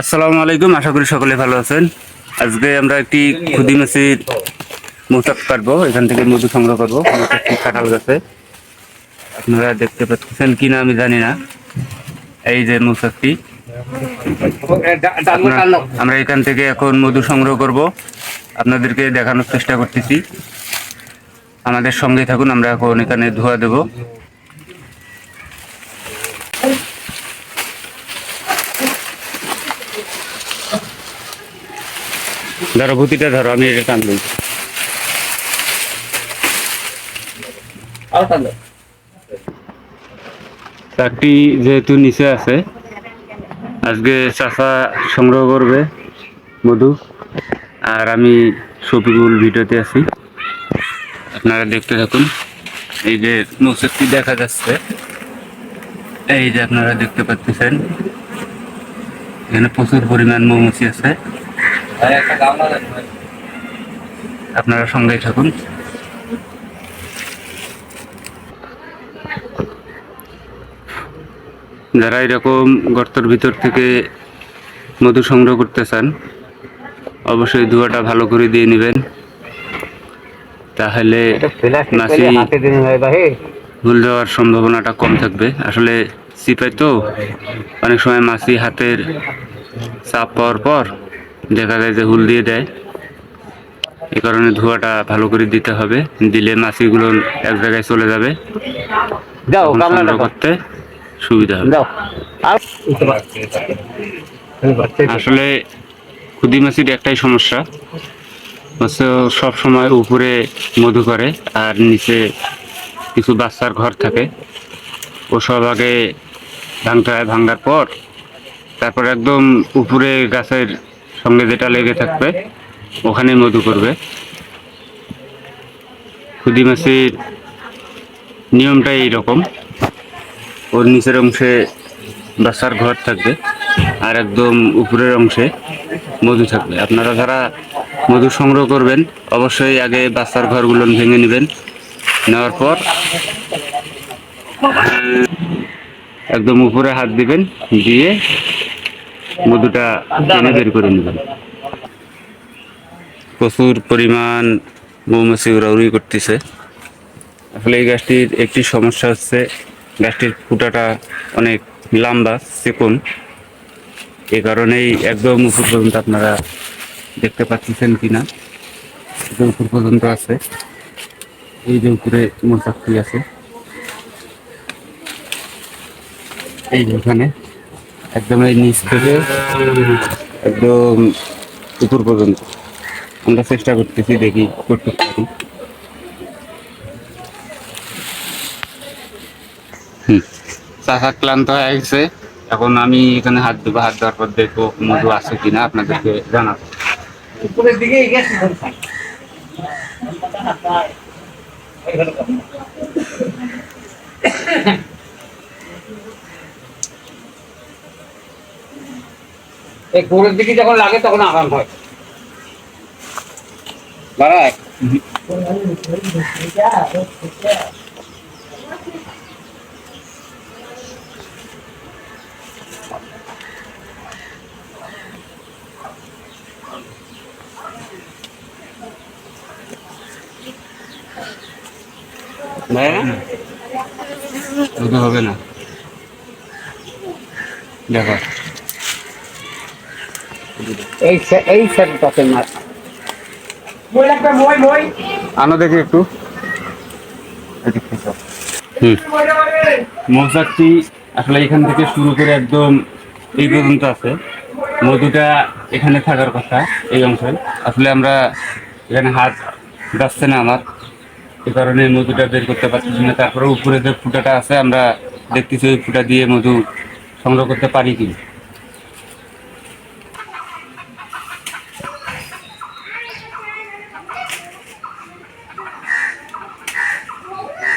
আসসালামু আলাইকুম, আশা করি সকলে ভালো আছেন। আজকে আমরা একটি খুদি মাছির মৌচাক কাটবো, এখান থেকে মধু সংগ্রহ করব। কাঁঠাল গাছে। আপনারা দেখতে পাচ্ছেন কিনা আমি জানি না। এই যে মৌচাকটি আমরা এখান থেকে এখন মধু সংগ্রহ করব। আপনাদেরকে দেখানোর চেষ্টা করতেছি। আমাদের সঙ্গে থাকুন, আমরা এখন এখানে ধোয়া দেব। ধরো ভূতিটা ধরো আমি এটা টান দিই। চারটি যেহেতু নিচে আছে আজকে চাষা সংগ্রহ করবে মধু। আর আমি শফিকুল ভিডিওতে আছি। আপনারা দেখতে থাকুন। এই যে মৌসুকটি দেখা যাচ্ছে এই যে আপনারা দেখতে পাচ্ছেন এখানে প্রচুর পরিমাণ মৌমাছি আছে। আপনারা সঙ্গে থাকুন। যারা এরকম গর্তর ভিতর থেকে মধু সংগ্রহ করতে চান অবশ্যই ধোয়াটা ভালো করে দিয়ে নেবেন। তাহলে মাছি ভুল যাওয়ার সম্ভাবনাটা কম থাকবে। আসলে সিপাই তো অনেক সময় মাছি হাতের চাপ পাওয়ার পর দেখা যায় যে হুল দিয়ে দেয়। এ কারণে ধোয়াটা ভালো করে দিতে হবে। দিলে মাছিগুলো এক জায়গায় চলে যাবে। সংগ্রহ করতে সুবিধা হবে। আসলে ক্ষুদি মাছির একটাই সমস্যা। হচ্ছে সব সময় উপরে মধু করে আর নিচে কিছু বাচ্চার ঘর থাকে। ও সব আগে ভাঙতে হয় ভাঙার পর তারপর একদম উপরে গাছের সঙ্গে যেটা লেগে থাকবে, ওখানে মধু করবে। ক্ষুদি মাছির নিয়মটাই এইরকম। ওর নিচের অংশে বাচ্চার ঘর থাকবে, আর একদম উপরের অংশে মধু থাকবে। আপনারা যারা মধু সংগ্রহ করবেন, অবশ্যই আগে বাচ্চার ঘরগুলো ভেঙে নেবেন। নেওয়ার পর একদম উপরে হাত দিবেন, দিয়ে মধুটা টেনে বের করে নেবেন প্রচুর পরিমাণ মৌমাছি উড়াউড়ি করতেছে। আসলে এই গাছটির একটি সমস্যা হচ্ছে, গাছটির ফুটাটা অনেক লম্বা, চিকন। এই কারণেই একদম উপর পর্যন্ত আপনারা দেখতে পাচ্ছেন কিনা একদম উপর পর্যন্ত আছে। এই যে উপরে মোচাকটি আছে। এই যে ওখানে একদম এই নিচ থেকে একদম উপর পর্যন্ত। আমরা চেষ্টা করতেছি দেখি করতে পারি। চাষা ক্লান্ত হয়ে গেছে। এখন আমি এখানে হাত দেবো হাত দেওয়ার পর দেখব মধু আছে কিনা আপনাদেরকে জানাব। উপরের দিকে এই গোড়ের দিকে যখন লাগে তখন আরাম হয়। বাড়ায় হবে না। দেখো। এই এই সেটটাতে মাছ মই লাগবে মই মই। আনো দেখি একটু। হুম। মৌচাকটি আসলে এখান থেকে শুরু করে একদম এই পর্যন্ত আছে। মধুটা এখানে থাকার কথা এই অংশে। আসলে আমরা এখানে হাত যাচ্ছে না আমার। এই কারণে মধুটা বের করতে পারতেছি না। তারপরে উপরে যে ফুটাটা আছে আমরা দেখতেছি ওই ফুটা দিয়ে মধু সংগ্রহ করতে পারি কি এই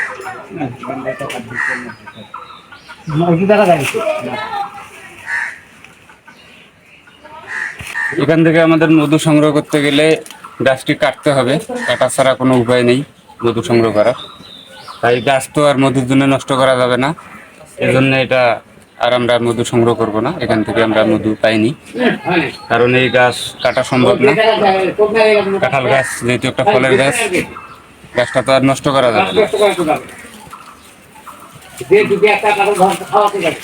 জায়গা যায় এখান থেকে আমাদের মধু সংগ্রহ করতে গেলে গাছটি কাটতে হবে। কাটা ছাড়া কোনো উপায় নেই মধু সংগ্রহ করার। তাই গাছ তো আর মধুর জন্য নষ্ট করা যাবে না। এজন্য এটা আর আমরা মধু সংগ্রহ করব না। এখান থেকে আমরা মধু পাইনি। কারণ এই গাছ কাটা সম্ভব না। কাঁঠাল গাছ যেহেতু একটা ফলের গাছ, গাছটা তো আর নষ্ট করা যাবে না। যে যদি একটা কারও ঘর খাওয়াতে যাবে